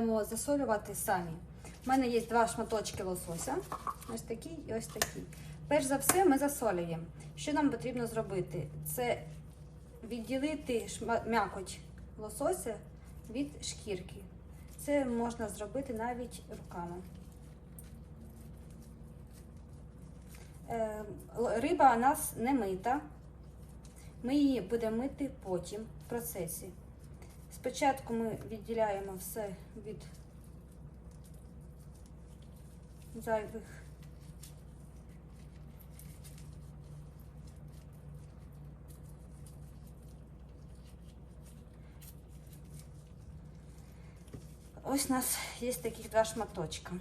Будемо засолювати самі. У мене є два шматочки лосося. Ось такий і ось такий. Перш за все, ми засолюємо. Що нам потрібно зробити? Це відділити м'якоть лосося від шкірки. Це можна зробити навіть руками. Е, Риба у нас не мита. Ми її будемо мити потім в процесі. Спочатку ми відділяємо все від зайвих. Ось у нас є таких два шматочка.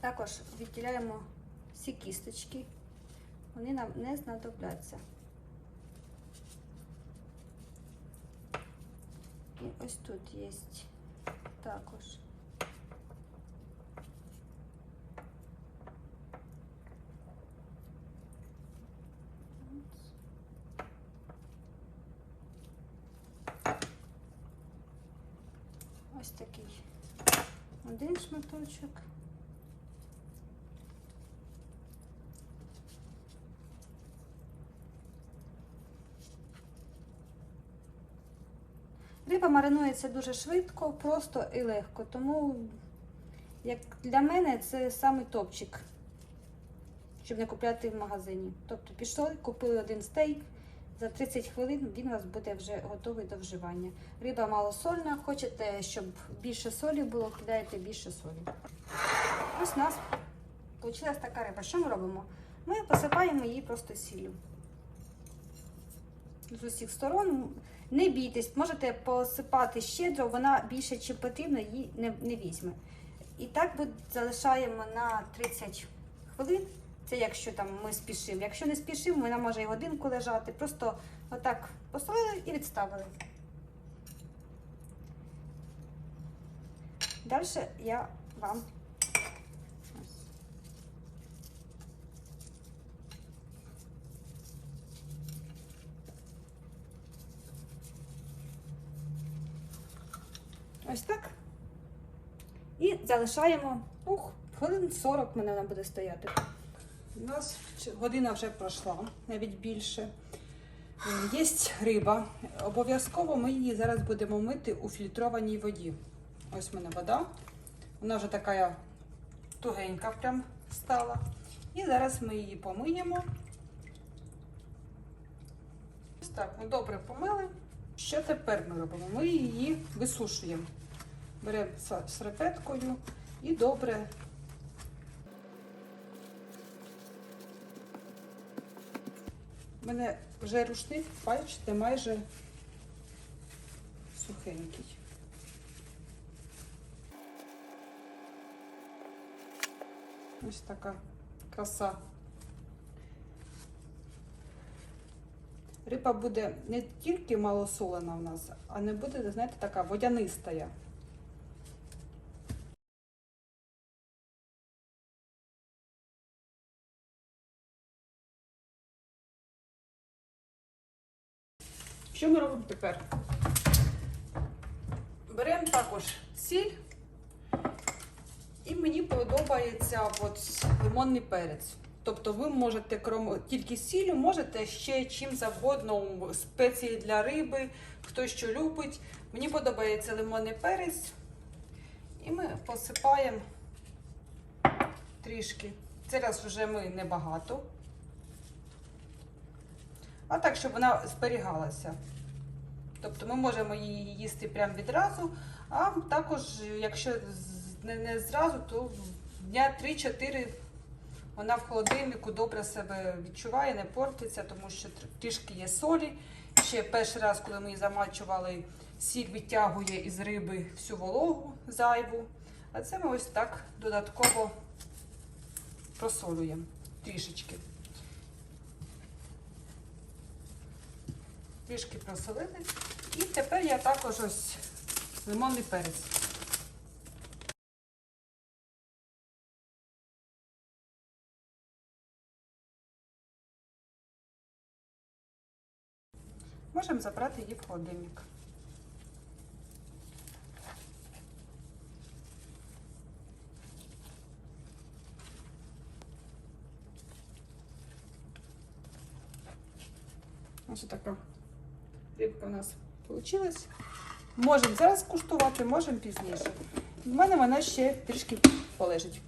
Також відділяємо всі кісточки. Вони нам не знадобляться. І ось тут є також. Ось такий один шматочок. Риба маринується дуже швидко, просто і легко. Тому, як для мене, це самий топчик, щоб не купляти в магазині. Тобто пішли, купили один стейк, за 30 хвилин він у вас буде вже готовий до вживання. Риба малосольна, хочете, щоб більше солі було, кидаєте більше солі. Ось у нас вийшла така риба. Що ми робимо? Ми посипаємо її просто сіллю. З усіх сторон. Не бійтесь, можете посипати щедро, вона більше чи потрібно, її не, не візьме. І так залишаємо на 30 хвилин. Це якщо там ми спішимо. Якщо не спішимо, вона може і годинку лежати. Просто отак посолили і відставили. Далі я вам Ось так. І залишаємо ух, хвилин 40 мене вона буде стояти. У нас година вже пройшла, навіть більше. Є риба. Обов'язково ми її зараз будемо мити у фільтрованій воді. Ось в мене вода. Вона вже така тугенька прям стала. І зараз ми її помиємо. Ось так, ми добре помили. Що тепер ми робимо? Ми її висушуємо. Беремо серветкою і добре У мене вже рушник, бачите, майже сухенький. Ось така краса. Риба буде не тільки малосолена в нас, а не буде, знаєте, така водянистая. Що ми робимо тепер? Беремо також сіль. І мені подобається от лимонний перець. Тобто ви можете крім тільки сіллю, можете ще чим завгодно спеції для риби, хто що любить. Мені подобається лимонний перець. І ми посипаємо трішки. Це раз вже ми небагато. А так, щоб вона зберігалася. Тобто ми можемо її їсти прямо відразу, а також, якщо не, зразу, то дня 3-4 вона в холодильнику добре себе відчуває, не портиться, тому що трішки є солі. Ще перший раз, коли ми її замачували, сіль відтягує із риби всю вологу зайву. А це ми ось так додатково просолюємо трішечки. трішки просолили. І тепер я також ось лимонний перець. Можемо забрати її в холодильник. Ось така рибка у нас вийшла. Можемо зараз куштувати, можемо пізніше. У мене вона ще трішки полежить.